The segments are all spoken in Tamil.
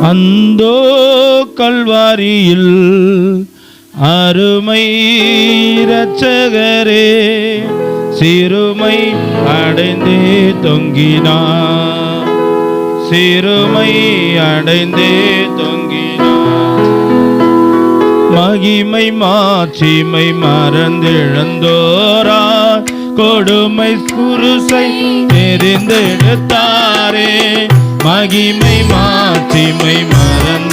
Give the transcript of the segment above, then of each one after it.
அந்தோ கல்வாரியில் அருமை இரட்சகரே சிறுமை அடைந்தே தொங்கினார் சிறுமை அடைந்தே தொங்கினார் மகிமை மாட்சிமை மறந்திழந்தோரார் கொடுமை குருசை தெரிந்தெடுத்தாரே. மகிமை மா மறந்து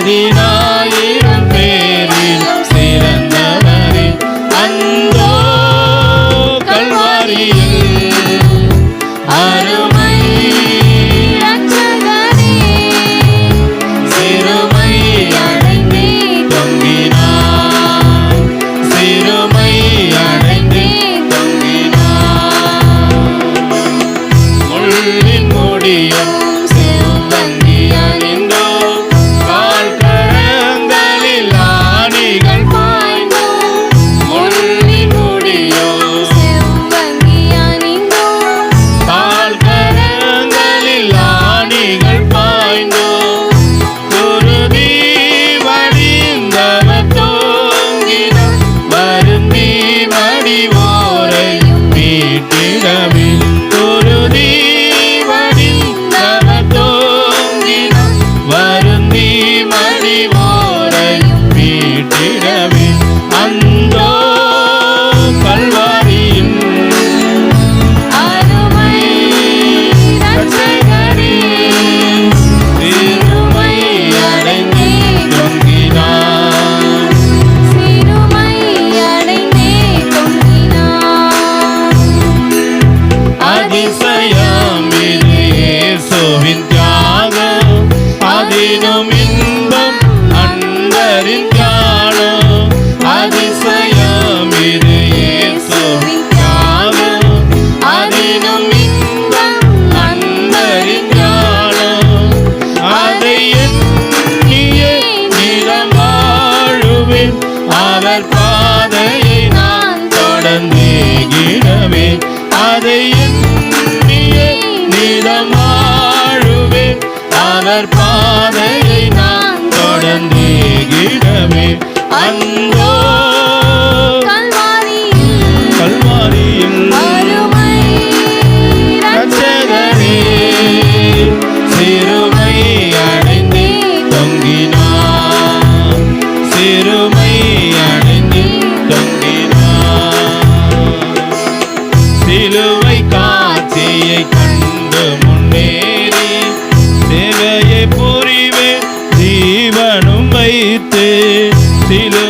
you Marina. அவர் பாதையை நான் தொடர்ந்தேகிடவே அதை எண்ணிய அவர் பா கிரியையை புரிவே ஜீவனும் வைத்து சிலு